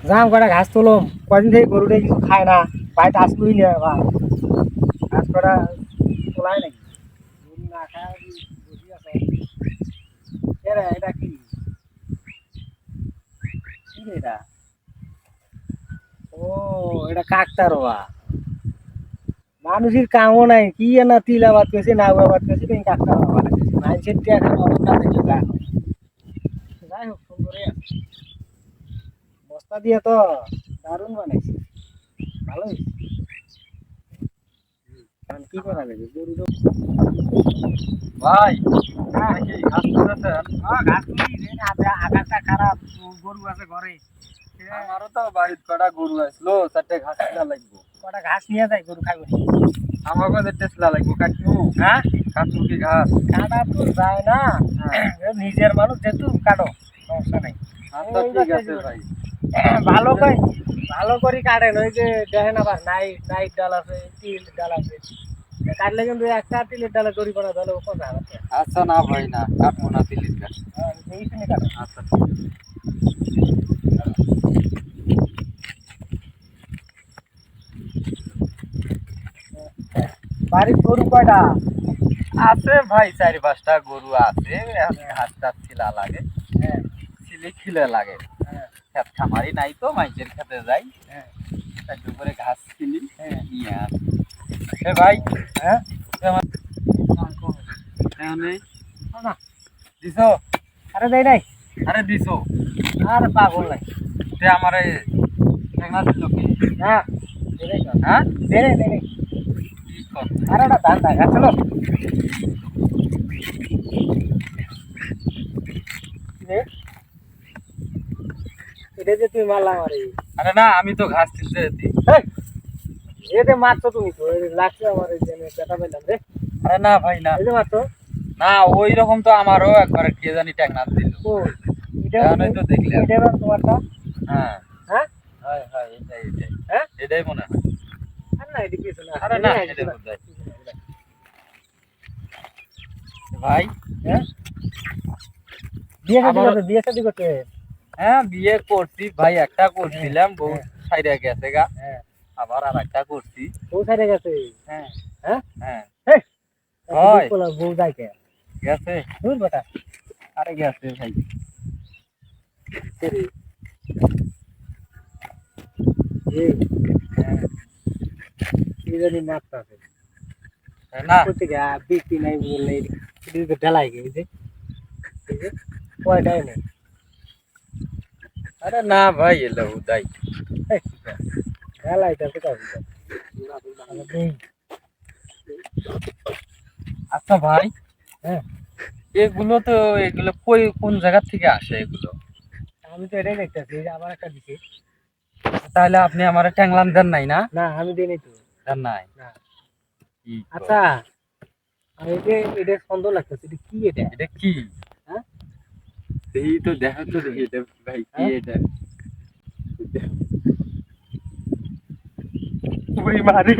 যাম কটা ঘাস তুলম। কদিন থেকে গরুটা কিছু খায় না বাড়িতে তুলি না বা ঘাস কটা তোলাই নাকি গরু না খায় এটা কি? কি এটা? ও এটা কাকতারোয়া মানুষের কামও নাই কি না তিল আবাদ করছে না আবাদ করছে তুমি কাকতার আবাদ করছে মানুষের টিয়া খাওয়া অবস্থা দেখলে যা হয়। যাই হোক সুন্দরই আছে বস্তা দিয়ে তো দারুণ বানাইছে। ভালো কি করা যাবে? গরু তো ভাই ঘাস খারাপ গরু আছে ঘরে। আমারও তো বাড়ির কটা গরু আসলো চারটে ঘাস লাগবো। কটা ঘাস নিয়ে যায় গরু খাইব আমাকে দেখতে ছিলা লাগবো কাটবো। হ্যাঁ? কাটবো কি ঘাস? কাটা তো যায় না। এ নিজের মানুষ যেহেতু কাটো সমস্যা নাই। আচ্ছা ভালো করে ভালো করে কাটেন ওই যে দেখেন আবার নাইট নাইট ডাল আছে তিল ডাল আছে। কাটলে কিন্তু একটা তিলের ডালে দড়ি করা তাহলে হাজার টাকা আচ্ছা না ভাই না কাটবো না তিলির ঘাস হ্যাঁ, কাটো আচ্ছা বাড়ির গরু কয়টা? আছে ভাই চারি পাঁচটা গরু আছে এখন ঘাস ছিলা লাগে। হ্যাঁ। ছিলে খিলে লাগে। হ্যাঁ। খেত খামারি নাই তো মাইকের খেতে যাই। হ্যাঁ। একটু করে ঘাস কিনি হ্যাঁ। নিয়ে আসি। ভাই হ্যাঁ? দিছো? আরে দেয় নাই। আরে দিছো। আরে পাগল নাই। তে আমার ঠেকনা দিল কি হ্যাঁ? হ্যাঁ দে দে? আরে ধান দেখা চলো এটা যে তুমি মারলাম আরে আরে না আমি তো ঘাস কিনতে যেতি এই, এতে মারছো তুমি তো লাগছে আমার বেটা পেলাম রে। আরে না ভাই না। এই যে মারছো। না ওই রকম তো আমারও একবার কে জানি দিল। এটা তো দেখলে এটা তোমারটা? হ্যাঁ। হ্যাঁ? হয় হয় এটাই এটাই। হ্যাঁ? এটাই মনে হয় আর না এটা কিছু না আরে না, এটা এটা কিছু না। বোধহয়। ভাই হ্যাঁ? বিয়ে করতে বিয়ে শাদী করতে। হ্যাঁ বিয়ে করছি। ভাই একটা করছিলাম বউ সাইডে গেছে গা। হ্যাঁ। আবার আর একটা করছি। বউ সাইডে গেছে? হ্যাঁ। হ্যাঁ? হ্যাঁ। বউ যায় কে গেছে? বুঝ বেটা আরে গেছে ভাই। এই। হ্যাঁ। কি জানি মাত্রা আছে না। গিয়ে বিক্রি নাই বললে ঢালাই যে কয়টাই নেই? আরে না ভাই এলো উদাই ঢালাইটা আচ্ছা ভাই হ্যাঁ। এগুলো তো এগুলো কই কোন জায়গা থেকে আসে এগুলো? আমি তো এটাই দেখতেছি আবার একটা দিছে। তাহলে আপনি আমার ট্যাংলান দেন নাই না? না আমি দিই তো। দেন নাই? আচ্ছা আর এটা এটা সুন্দর লাগতেছে এটা কি এটা এটা কি হ্যাঁ? দেখি তো দেখা তো দেখি এটা ভাই কি হ্যাঁ? এটা ওই মারি